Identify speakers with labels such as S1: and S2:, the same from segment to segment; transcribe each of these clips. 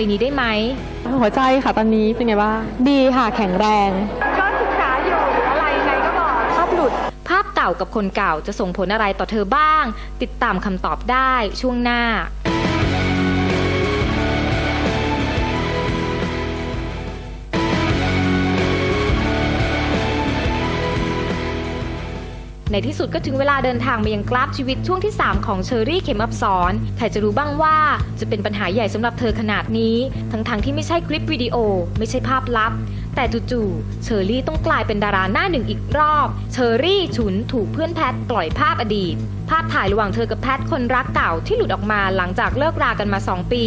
S1: ปีนี้ได้ไหม
S2: หัวใจค่ะตอนนี้เป็นไงบ้างดีค่ะแข็งแรง
S3: ก็ศึกษาอยู่หรืออะไรไงก็บอก
S2: ภาพหลุด
S1: ภาพเก่ากับคนเก่าจะส่งผลอะไรต่อเธอบ้าง ติดตามคำตอบได้ช่วงหน้า ในที่สุดก็ถึงเวลาเดินทางมายังกราฟชีวิตช่วงที่ 3 ของเชอรี่เข็มอับสอนใครจะรู้บ้างว่าจะเป็นปัญหาใหญ่สำหรับเธอขนาดนี้ ทั้งๆทที่ไม่ใช่คลิปวิดีโอ ไม่ใช่ภาพลับ แต่จู่ๆเชอรี่ต้องกลายเป็นดาราหน้าหนึ่งอีกรอบ เชอรี่ฉุนถูกเพื่อนแพทปล่อยภาพอดีต ภาพถ่ายระหว่างเธอกับแพทคนรักเก่าที่หลุดออกมาหลังจากเลิกรากันมา 2 ปี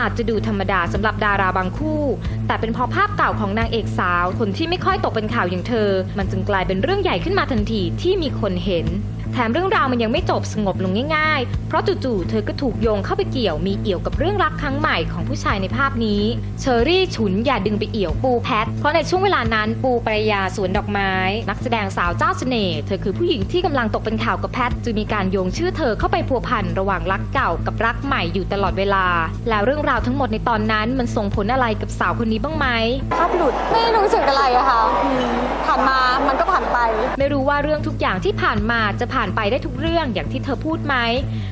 S1: อาจจะดูธรรมดาสำหรับดาราบางคู่ แต่เป็นเพราะภาพเก่าของนางเอกสาว คนที่ไม่ค่อยตกเป็นข่าวอย่างเธอ มันจึงกลายเป็นเรื่องใหญ่ขึ้นมาทันทีที่มีคนเห็น แถมเรื่องราวมันยังไม่จบสงบลงง่ายๆ เพราะจู่ๆ เธอก็ถูกโยงเข้าไปเกี่ยวมีเอี่ยวกับเรื่องรักครั้งใหม่ของผู้ชายในภาพนี้ เชอรี่ฉุนอย่าดึงไปเอี่ยวปูแพท เพราะในช่วงเวลานั้นปูปรายาสวนดอกไม้ นักแสดงสาวเจ้าเสน่ห์ เธอคือผู้หญิงที่กำลังตกเป็นข่าวกับแพทจึงมีการโยงชื่อเธอเข้าไปพัวพันระหว่างรักเก่ากับรักใหม่อยู่ตลอดเวลา แล้วเรื่องราวทั้งหมดในตอนนั้นมันส่งผลอะไรกับสาวคนนี้บ้างไหม
S2: ภาพหลุด
S3: ไม่รู้สึกอะไรอะค่ะอืมผ่านมามันก็ผ่านไป
S1: ไม่รู้ว่าเรื่องทุกอย่างที่ผ่านมาจะผ่านไปได้ทุกเรื่องอย่างที่เธอพูดไหม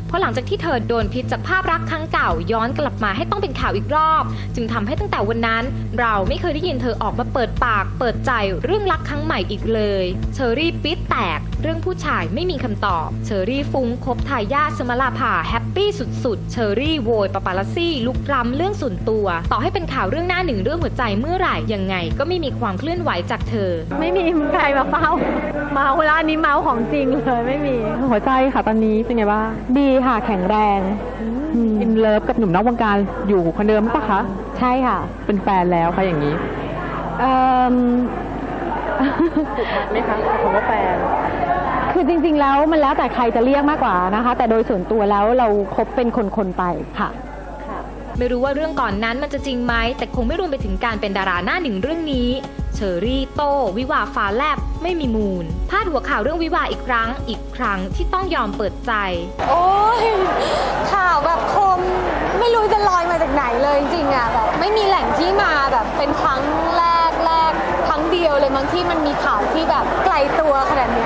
S1: เพราะหลังจากที่เธอโดนพิษจากภาพรักครั้งเก่าย้อนกลับมาให้ต้องเป็นข่าวอีกรอบ จึงทำให้ตั้งแต่วันนั้น เราไม่เคยได้ยินเธอออกมาเปิดปาก เปิดใจเรื่องรักครั้งใหม่อีกเลยเชอรี่ปิดแตก เรื่องผู้ชายไม่มีคำตอบเชอรี่ฟุ้งคบทายาทสมลาภาแฮปปี้สุดๆเชอรี่โวยปาปาลัสซี่ลุกล้ำเรื่องส่วนตัว ต่อให้เป็นข่าวเรื่องหน้าหนึ่งเรื่องหัวใจเมื่อไหร่ยังไง ก็ไม่มีความเคลื่อนไหวจากเธอ
S3: ไม่มีใครมาเฝ้าเมาแล้วอันนี้เมาของจริงเลยไม่มี
S2: หัวใจค่ะตอนนี้เป็นไงบ้างดีค่ะแข็งแรงอินเลิฟกับหนุ่มนอกวงการอยู่คนเดิมปะคะ
S4: ใช่ค่ะ
S2: เป็นแฟนแล้วค่ะอย่างนี้
S4: เอิ่ม
S2: ไหมคะคำว่าแฟน
S4: คือจริง ๆ แล้วมันแล้วแต่ใครจะเรียกมากกว่านะคะ แต่โดยส่วนตัวแล้วเราคบเป็นคนๆไปค่ะ
S1: ไม่รู้ว่าเรื่องก่อนนั้นมันจะจริงไหม แต่คงไม่รวมไปถึงการเป็นดาราหน้าหนึ่งเรื่องนี้เชอรี่โต วิวาฟ้าแลบไม่มีมูล พาดหัวข่าวเรื่องวิวาอีกครั้ง อีกครั้งที่ต้องยอมเปิดใจ
S3: โอ้ยข่าวแบบคมไม่รู้จะลอยมาจากไหนเลยจริงๆอะแบบไม่มีแหล่งที่มาแบบเป็นครั้งแรกแรกครั้งเดียวเลยบางที่มันมีข่าวที่แบบไกลตัวขนาดนี้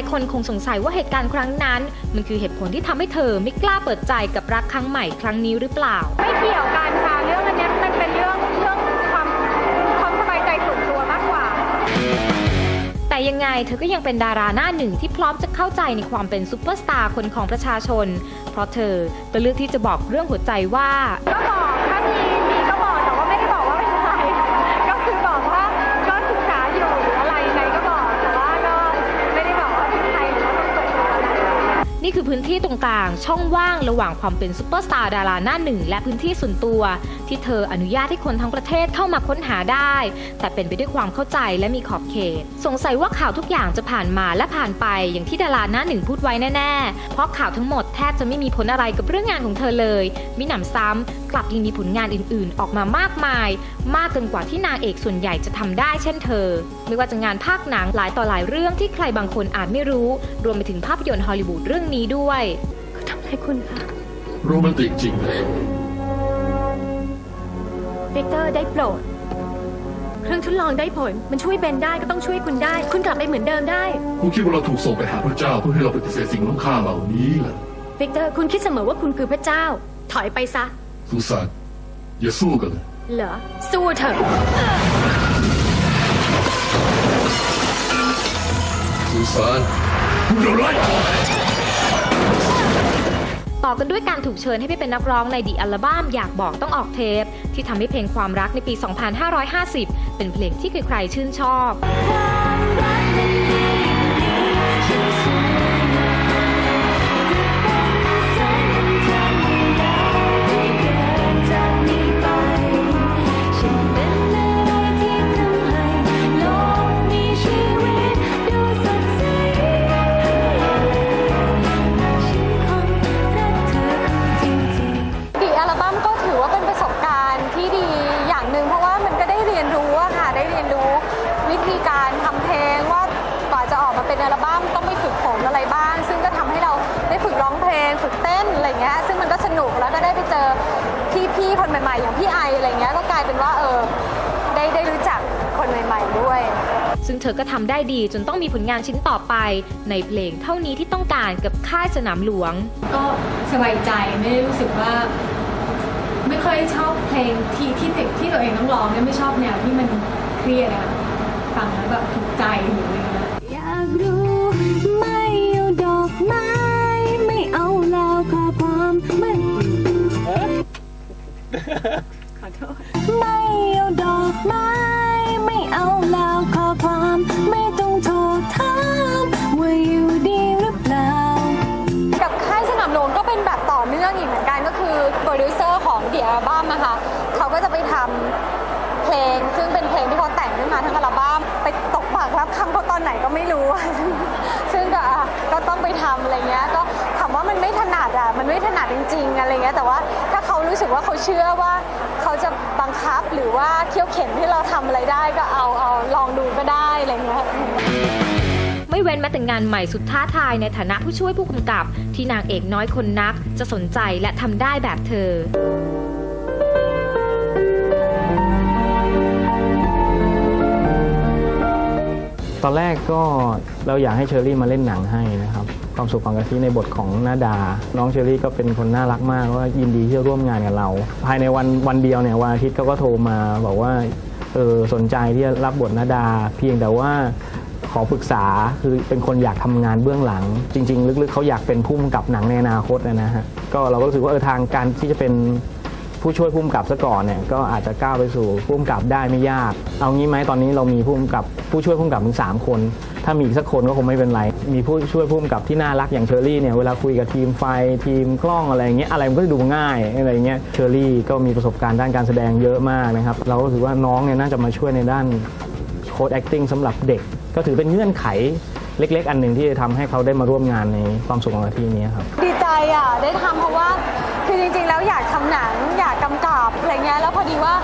S3: า
S1: ยคนคงสงสัยว่าเหตุการณ์ครั้งนั้น มันคือเหตุผลที่ทำให้เธอไม่กล้าเปิดใจกับรักครั้งใหม่ครั้งนี้หรือเปล่า
S3: ไม่เกี่ยวกันค่ะเรื่องอันเนี้ยมันเป็นเรื่องเรื่องความความสบายใจส่วนตัวมากกว่า
S1: แต่ยังไงเธอก็ยังเป็นดาราหน้าหนึ่งที่พร้อมจะเข้าใจในความเป็นซูเปอร์สตาร์คนของประชาชน เพราะเธอก็เลือกที่จะบอกเรื่องหัวใจว่า
S3: ก็บอก
S1: พื้นที่ตรงกลางช่องว่างระหว่างความเป็นซูเปอร์สตาร์ดาราหน้าหนึ่งและพื้นที่ส่วนตัว ที่เธออนุญาตให้คนทั้งประเทศเข้ามาค้นหาได้ แต่เป็นไปด้วยความเข้าใจและมีขอบเขต สงสัยว่าข่าวทุกอย่างจะผ่านมาและผ่านไปอย่างที่ดาราหน้าหนึ่งพูดไว้แน่ๆ เพราะข่าวทั้งหมดแทบจะไม่มีผลอะไรกับเรื่องงานของเธอเลยมิหนำซ้ำกลับยังมีผลงานอื่นๆ ออกมามากมาย มากเกินกว่าที่นางเอกส่วนใหญ่จะทำได้เช่นเธอ ไม่ว่าจะงานภาคหนังหลายต่อหลายเรื่องที่ใครบางคนอาจไม่รู้ รวมไปถึงภาพยนตร์ฮอลลีวูดเรื่องนี้ด้วย
S4: ทำอะไรคุณคะ
S5: โรแมนติกจริงเลย
S6: วิกเตอร์ได้โปรด เครื่องทดลองได้ผล มันช่วยเบนได้ก็ต้องช่วยคุณได้ คุณกลับไปเหมือนเดิมได้
S5: คุณคิดว่าเราถูกส่งไปหาพระเจ้าเพื่อให้เราปฏิเสธสิ่งล้ำค่าเหล่านี้เหรอ
S6: วิกเตอร์คุณคิดเสมอว่าคุณคือพระเจ้า ถอยไปซะ
S5: สุสานอย่าสู้กันเลย
S6: เหรอ สู้เถอะ
S5: สุสานคุณเดี๋ยวไร
S1: ต่ อกันด้วยการถูกเชิญให้ไปเป็นนักร้องในดีอัลบั้มอยากบอกต้องออกเทป ที่ทำให้เพลงความรักในปี 2550 เป็นเพลงที่ใครๆชื่นชอบ
S3: ม่ๆ อย่างพี่ไออะไรเงี้ยก็กลายเป็นว่าเออได้ได้รู้จักคนใหม่ ๆด้วย
S1: ซึ่งเธอก็ทำได้ดีจนต้องมีผลงานชิ้นต่อไป ในเพลงเท่านี้ที่ต้องการกับค่ายสนามหลวง
S7: ก็สบายใจไม่ได้รู้สึกว่า ไม่ค่อยชอบเพลงที่ที่ติดที่ตัวเองต้องร้องเนี่ยไม่ชอบแนวที่มันเครียดอะฟังแล้วแบบถูกใจหรืออะไรเงี้ย
S3: จริงๆอะไรเงี้ยแต่ว่าถ้าเขารู้สึกว่าเขาเชื่อว่าเขาจะบังคับหรือว่าเคี่ยวเข็นที่เราทำอะไรได้ก็เอาเอาลองดูก็ได้อะไรเงี้ย
S1: ไม่เว้นแม้แต่งานใหม่สุดท้าทายในฐานะผู้ช่วยผู้กำกับ ที่นางเอกน้อยคนนัก จะสนใจและทำได้แบบเธอ
S8: ตอนแรกก็เราอยากให้เชอรี่มาเล่นหนังให้นะครับ ความสุขของกะทิในบทของนาดา น้องเชอรี่ก็เป็นคนน่ารักมากว่ายินดีที่จะร่วมงานกับเรา ภายในวันวันเดียวเนี่ยวันอาทิตย์เขาก็โทรมาบอกว่าเออสนใจที่จะรับบทนาดา เพียงแต่ว่าขอปรึกษาคือเป็นคนอยากทำงานเบื้องหลัง จริง ๆ ลึกๆเขาอยากเป็นผู้กำกับหนังในอนาคตนะฮะก็เราก็รู้สึกว่าเออทางการที่จะเป็นผู้ช่วยผู้กำกับซะก่อนเนี่ยก็อาจจะก้าวไปสู่ผู้กำกับได้ไม่ยาก เอางี้ไหมตอนนี้เรามีผู้กำกับผู้ช่วยผู้กำกับถึงสามคนามีอีกสักคนก็คงไม่เป็นไร มีผู้ช่วยผู้กำกับที่น่ารักอย่างเชอรี่เนี่ยเวลาคุยกับทีมไฟทีมกล้องอะไรอย่างเงี้ยอะไรมันก็จะดูง่ายอะไรอย่างเงี้ยเชอรี่ก็มีประสบการณ์ด้านการแสดงเยอะมากนะครับเราก็รู้สึกว่าน้องเนี่ยน่าจะมาช่วยในด้านโค้ด acting สำหรับเด็ก ก็ถือเป็นเงื่อนไขเล็ก ๆ อันหนึ่งที่จะทำให้เขาได้มาร่วมงานในความสุขของทิตย์นี้ครับ
S3: ดีใจอะได้ทำเพราะว่าคือจริงๆ แล้วอยากทำหนังอยากกำกับอะไรเงี้ยแล้วพอดีว่า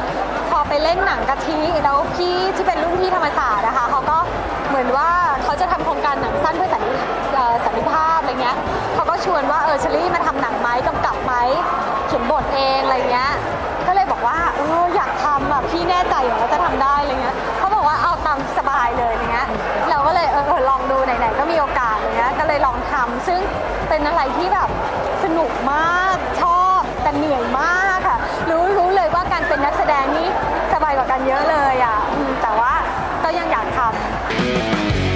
S3: พอไปเล่นหนังกะทิแล้วพี่ที่เป็นรุ่นพี่ธรรมศาสตร์นะคะเขาก็ เหมือนว่าเขาจะทำโครงการหนังสั้นเพื่อสันนิสันนิภาพอะไรเงี้ยเขาก็ชวนว่าเออเชอรี่มาทำหนังไหมกำกับไหมเขียนบทเองอะไรเงี้ยก็เลยบอกว่าเอออยากทำอะพี่แน่ใจเหรอว่าจะทำได้อะไรเงี้ยเขาบอกว่าเอาตามสบายเลยอะไรเงี้ยเราก็เลยเออเออลองดูไหนๆก็มีโอกาสอะไรเงี้ยก็เลยลองทำซึ่งเป็นอะไรที่แบบสนุกมากชอบแต่เหนื่อยมากค่ะ รู้รู้เลยว่าการเป็นนักแสดงนี่สบายกว่ากันเยอะเลยอะ